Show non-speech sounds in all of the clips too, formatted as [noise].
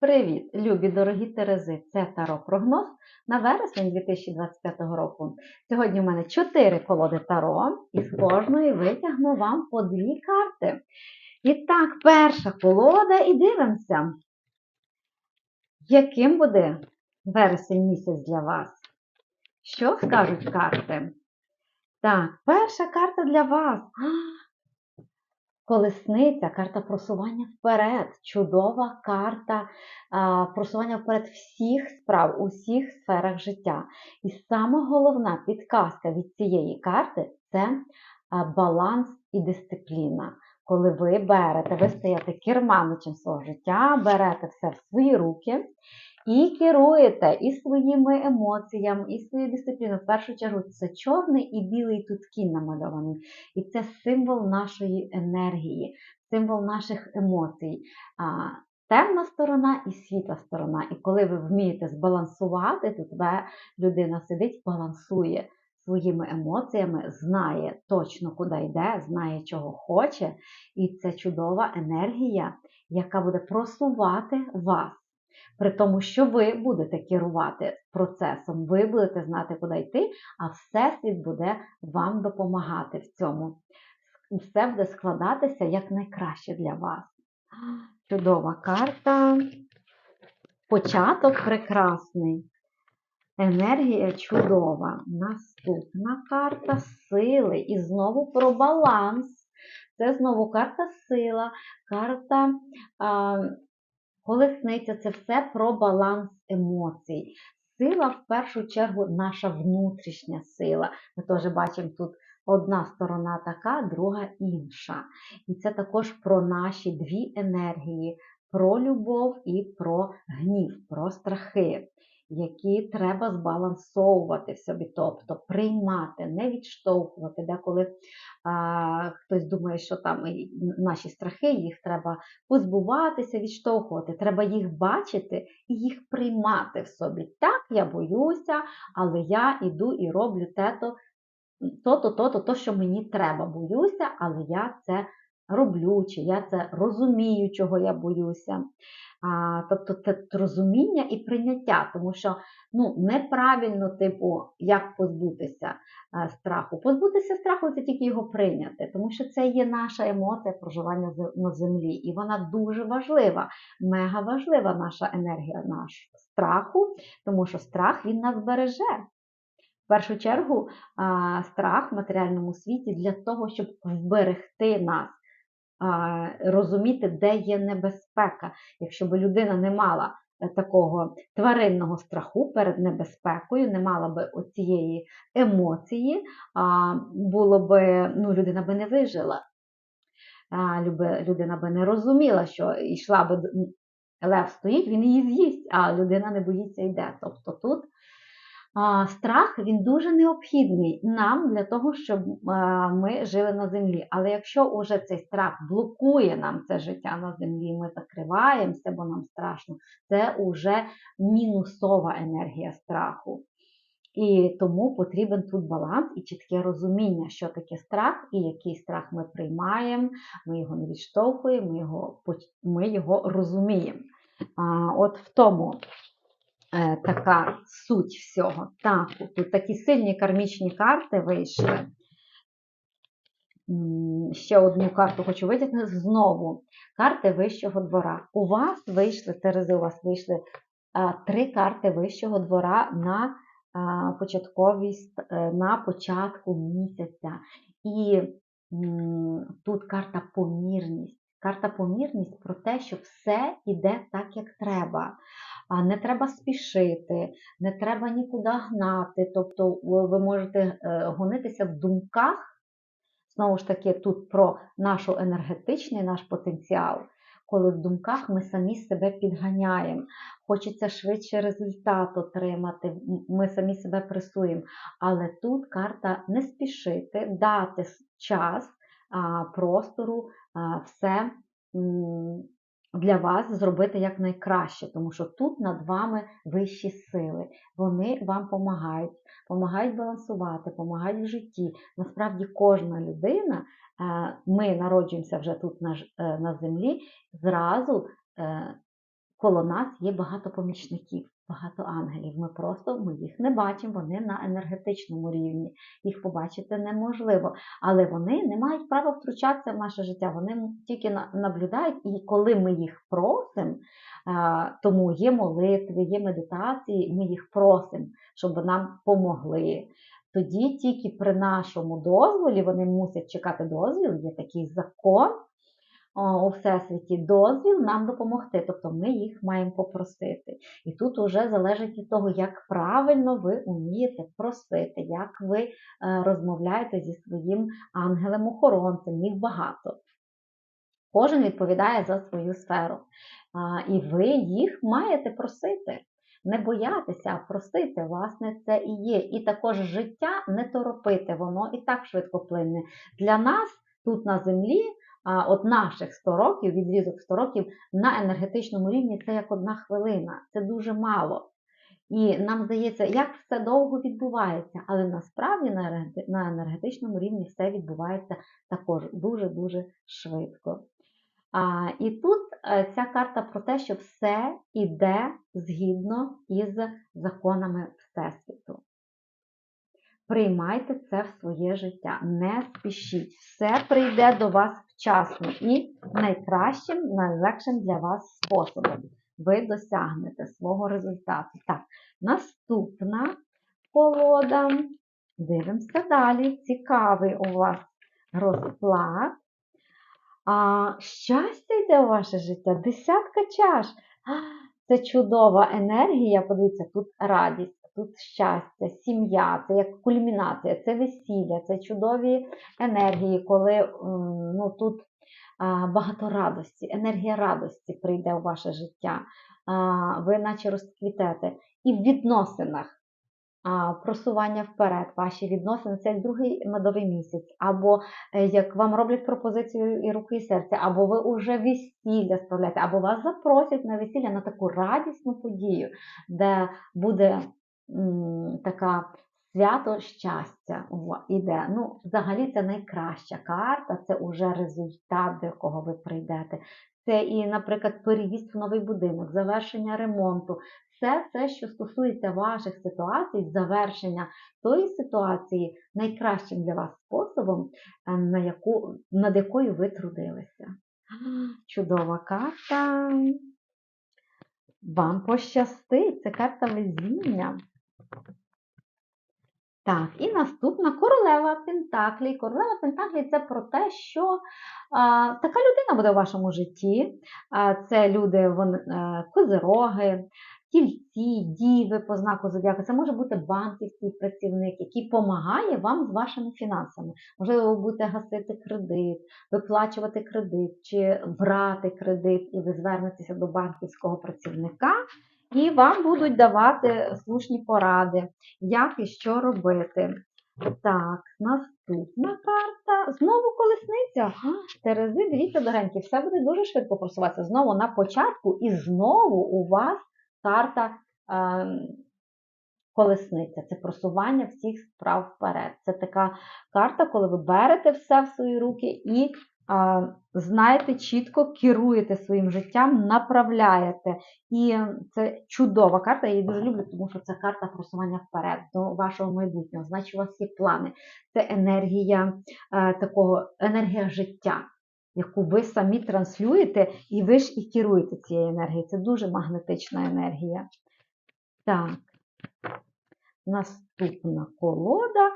Привіт, любі дорогі Терези! Це Таро прогноз на вересень 2025 року. Сьогодні у мене 4 колоди Таро, і з [laughs] кожної витягну вам по дві карти. І так, перша колода, і дивимося, яким буде вересень місяць для вас. Що скажуть карти? Так, перша карта для вас. Колесниця, карта просування вперед, чудова карта а, просування вперед всіх справ у всіх сферах життя. І саме головна підказка від цієї карти це баланс і дисципліна. Коли ви берете, ви стаєте керманичем свого життя, берете все в свої руки і керуєте і своїми емоціями, і своєю дисципліною. В першу чергу це чорний і білий тут кінь намальований. І це символ нашої енергії, символ наших емоцій. Темна сторона і світла сторона. І коли ви вмієте збалансувати, то тебе людина сидить, балансує своїми емоціями, знає точно, куди йде, знає, чого хоче. І це чудова енергія, яка буде просувати вас. При тому, що ви будете керувати процесом, ви будете знати, куди йти, а Всесвіт буде вам допомагати в цьому. Все буде складатися як найкраще для вас. Чудова карта. Початок прекрасний. Енергія чудова. Наступна карта сили. І знову про баланс. Це знову карта сила, карта а, колесниця це все про баланс емоцій. Сила, в першу чергу, наша внутрішня сила. Ми теж бачимо тут одна сторона така, друга інша. І це також про наші дві енергії: про любов і про гнів, про страхи які треба збалансовувати в собі, тобто приймати, не відштовхувати. Деколи а, хтось думає, що там наші страхи, їх треба позбуватися, відштовхувати. Треба їх бачити і їх приймати в собі. Так, я боюся, але я іду і роблю те-то, то-то, то-то, то, що мені треба. Боюся, але я це роблю, чи я це розумію, чого я боюся. А, Тобто це розуміння і прийняття, тому що ну, неправильно, типу, як позбутися а, страху. Позбутися страху це тільки його прийняти, тому що це є наша емоція проживання на землі, і вона дуже важлива, мега важлива наша енергія наш страху, тому що страх він нас береже. В першу чергу, страх в матеріальному світі для того, щоб вберегти нас розуміти, де є небезпека. Якщо б людина не мала е, такого тваринного страху перед небезпекою, не мала б оцієї емоції, було б, ну, людина би не вижила. Людина би не розуміла, що йшла би лев стоїть, він її з'їсть, а людина не боїться йде. Тобто тут Страх він дуже необхідний нам для того, щоб ми жили на землі. Але якщо уже цей страх блокує нам це життя на землі, ми закриваємося, бо нам страшно, це вже мінусова енергія страху. І тому потрібен тут баланс і чітке розуміння, що таке страх, і який страх ми приймаємо, ми його не відштовхуємо, ми його, ми його розуміємо. От в тому така суть всього. Так, тут такі сильні кармічні карти вийшли. Ще одну карту хочу витягнути. Знову карти Вищого двора. У вас вийшли, Терези, у вас вийшли а, три карти Вищого двора на а, початковість, е, на початку місяця. І тут карта помірність. Карта помірність про те, що все йде так, як треба. Не треба спішити, не треба нікуди гнати. Тобто ви можете е, гонитися в думках. Знову ж таки, тут про наш енергетичний наш потенціал, коли в думках ми самі себе підганяємо. Хочеться швидше результат отримати, ми самі себе пресуємо. Але тут карта не спішити, дати час, простору, все для вас зробити якнайкраще, тому що тут над вами вищі сили. Вони вам допомагають, допомагають балансувати, допомагають в житті. Насправді, кожна людина, е, ми народжуємося вже тут е, на землі, зразу. Коло нас є багато помічників, багато ангелів. Ми просто ми їх не бачимо, вони на енергетичному рівні. Їх побачити неможливо. Але вони не мають права втручатися в наше життя. Вони тільки наблюдають, і коли ми їх просимо, тому є молитви, є медитації, ми їх просимо, щоб нам помогли. Тоді тільки при нашому дозволі вони мусять чекати дозвіл, є такий закон у Всесвіті, дозвіл нам допомогти. Тобто ми їх маємо попросити. І тут вже залежить від того, як правильно ви вмієте просити, як ви е, розмовляєте зі своїм ангелем-охоронцем, їх багато. Кожен відповідає за свою сферу. І ви їх маєте просити. Не боятися, а просити, власне, це і є. І також життя не торопити, воно і так швидко плине. Для нас тут на землі, от наших 100 років, відрізок 100 років на енергетичному рівні це як одна хвилина, це дуже мало. І нам здається, як все довго відбувається, але насправді на енергетичному рівні все відбувається також дуже-дуже швидко. А, і тут е, ця карта про те, що все йде згідно із законами Всесвіту. Приймайте це в своє життя, не спішіть. Все прийде до вас вчасно і найкращим, найлегшим для вас способом. Ви досягнете свого результату. Так, наступна колода. Дивимося далі. Цікавий у вас розклад. А, щастя йде у ваше життя, десятка чаш. Це чудова енергія. Подивіться, тут радість, тут щастя, сім'я, це як кульмінація, це весілля, це чудові енергії, коли ну, тут багато радості, енергія радості прийде у ваше життя. Ви наче розквітете. І в відносинах просування вперед, ваші відносини, це як другий медовий місяць, або е, як вам роблять пропозицію і руки, і серця, або ви вже весілля справляєте, або вас запросять на весілля на таку радісну подію, де буде така свято щастя іде. Ну, взагалі це найкраща карта, це уже результат, до якого ви прийдете. Це і, наприклад, переїзд в новий будинок, завершення ремонту, все це, що стосується ваших ситуацій, завершення тої ситуації найкращим для вас способом, е, на яку, над якою ви трудилися. Чудова карта. Вам пощастить, це карта везіння. Так, і наступна королева Пентаклі. Королева Пентаклі це про те, що а, така людина буде в вашому житті. А, це люди, вони, е, козироги, тільці, діви по знаку зодіаку. Це може бути банківський працівник, який допомагає вам з вашими фінансами. Можливо, ви будете гасити кредит, виплачувати кредит чи брати кредит, і ви звернетеся до банківського працівника. І вам будуть давати слушні поради, як і що робити. Так, наступна карта. Знову колесниця. Терези, дивіться, доренькі, все буде дуже швидко просуватися. Знову на початку, і знову у вас карта ем, колесниця. Це просування всіх справ вперед. Це така карта, коли ви берете все в свої руки і знаєте, чітко керуєте своїм життям, направляєте. І це чудова карта, я її дуже люблю, тому що це карта просування вперед до вашого майбутнього. Значить, у вас є плани. Це енергія е, такого, енергія життя, яку ви самі транслюєте, і ви ж і керуєте цією енергією. Це дуже магнетична енергія. Так. Наступна колода.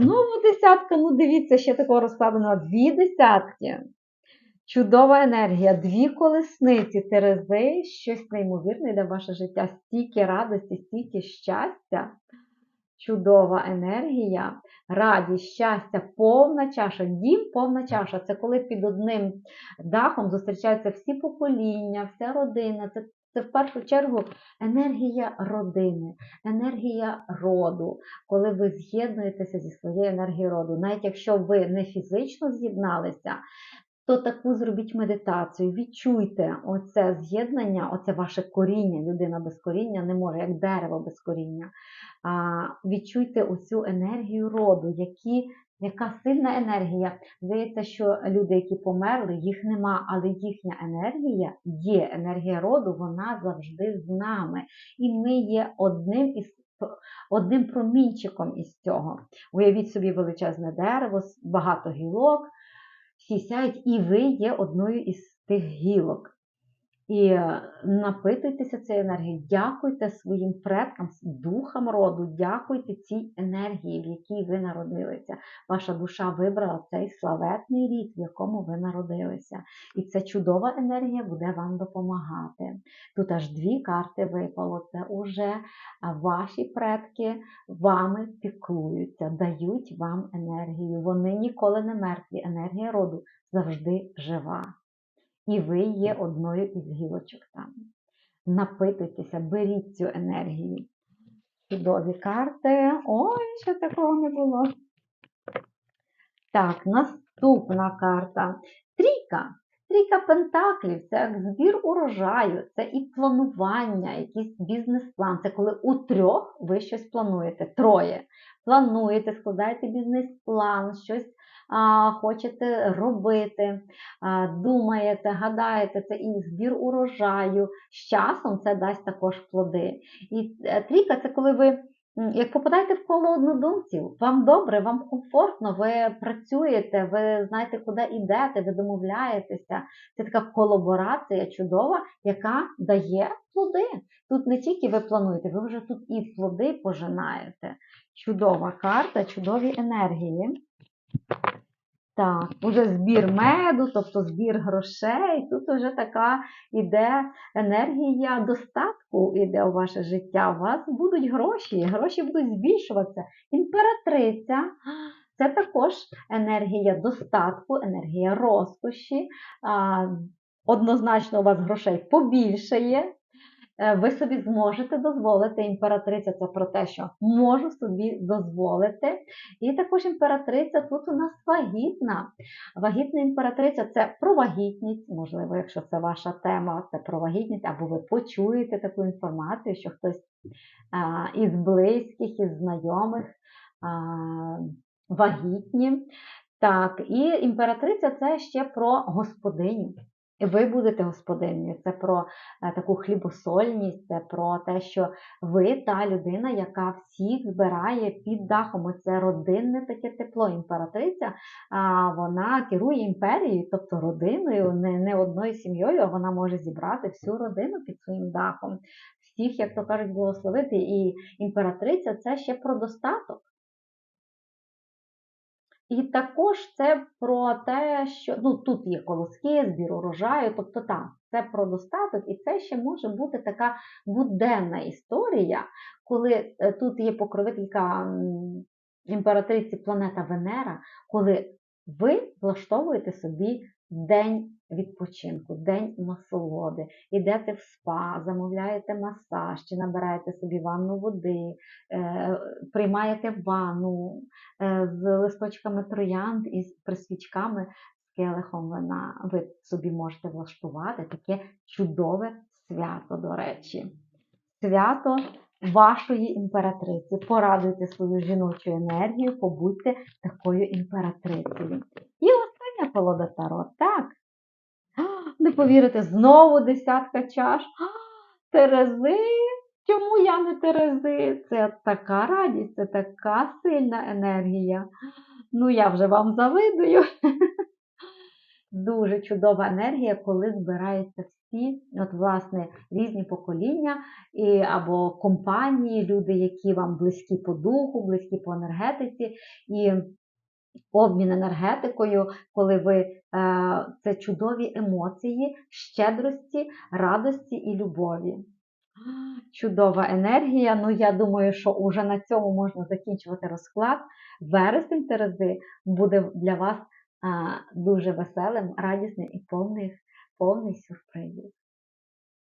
Знову десятка. Ну, дивіться, ще такого розкладено. Дві десятки. Чудова енергія, дві колесниці, терези, щось неймовірне йде в ваше життя, стільки радості, стільки щастя. Чудова енергія, радість, щастя, повна чаша, дім повна чаша. Це коли під одним дахом зустрічаються всі покоління, вся родина. Це, це в першу чергу енергія родини, енергія роду, коли ви з'єднуєтеся зі своєю енергією роду. Навіть якщо ви не фізично з'єдналися, то таку зробіть медитацію, відчуйте оце з'єднання, оце ваше коріння. Людина без коріння не може, як дерево без коріння. Відчуйте оцю енергію роду, які яка сильна енергія. Здається, що люди, які померли, їх нема, але їхня енергія є. Енергія роду, вона завжди з нами. І ми є одним із одним промінчиком із цього. Уявіть собі величезне дерево, багато гілок, всі сяють, і ви є одною із тих гілок. І напитуйтеся цією енергією, дякуйте своїм предкам, духам роду, дякуйте цій енергії, в якій ви народилися. Ваша душа вибрала цей славетний рід, в якому ви народилися. І ця чудова енергія буде вам допомагати. Тут аж дві карти випало. Це уже ваші предки вами піклуються, дають вам енергію. Вони ніколи не мертві. Енергія роду завжди жива і ви є одною із гілочок там. Напитуйтеся, беріть цю енергію. Чудові карти. Ой, ще такого не було. Так, наступна карта. Трійка. Трійка пентаклів це як збір урожаю, це і планування, якийсь бізнес-план. Це коли у трьох ви щось плануєте. Троє. Плануєте, складаєте бізнес-план, щось хочете робити, думаєте, гадаєте, це і збір урожаю. З часом це дасть також плоди. І е, трійка це коли ви. Як попадаєте в коло однодумців, вам добре, вам комфортно, ви працюєте, ви знаєте, куди йдете, ви домовляєтеся. Це така колаборація чудова, яка дає плоди. Тут не тільки ви плануєте, ви вже тут і плоди пожинаєте. Чудова карта, чудові енергії. Так, уже збір меду, тобто збір грошей. Тут вже така іде енергія достатку іде у ваше життя. У вас будуть гроші, гроші будуть збільшуватися. Імператриця це також енергія достатку, енергія розкоші. Однозначно, у вас грошей побільшає. Е, ви собі зможете дозволити. Імператриця це про те, що можу собі дозволити. І також імператриця тут у нас вагітна. Вагітна імператриця це про вагітність, можливо, якщо це ваша тема, це про вагітність, або ви почуєте таку інформацію, що хтось із близьких, із знайомих вагітні. Так, і імператриця це ще про господиню. Ви будете господинею. Це про е, таку хлібосольність, це про те, що ви та людина, яка всіх збирає під дахом. Це родинне таке тепло. Імператриця вона керує імперією, тобто родиною, не, не одною сім'єю, а вона може зібрати всю родину під своїм дахом. Всіх, як то кажуть, благословити. І імператриця це ще про достаток. І також це про те, що ну, тут є колоски, збір урожаю, тобто так, це про достаток, і це ще може бути така буденна історія, коли е, тут є покровителька імператриці планета Венера, коли ви влаштовуєте собі день відпочинку, день насолоди. Йдете в спа, замовляєте масаж, чи набираєте собі ванну води, е, приймаєте ванну е, з листочками троянд і з присвічками з келихом вина. Ви собі можете влаштувати таке чудове свято, до речі. Свято вашої імператриці. Порадуйте свою жіночу енергію, побудьте такою імператрицею. І остання колода Таро. Так, не повірите, знову десятка чаш. Терези. Чому я не Терези? Це така радість, це така сильна енергія. Ну, я вже вам завидую. [laughs] Дуже чудова енергія, коли збираються всі, от, власне, різні покоління і, або компанії, люди, які вам близькі по духу, близькі по енергетиці. І обмін енергетикою, коли ви е, це чудові емоції, щедрості, радості і любові. Чудова енергія. Ну, я думаю, що уже на цьому можна закінчувати розклад. Вересень Терези буде для вас а, дуже веселим, радісним і повний, повний сюрпризів.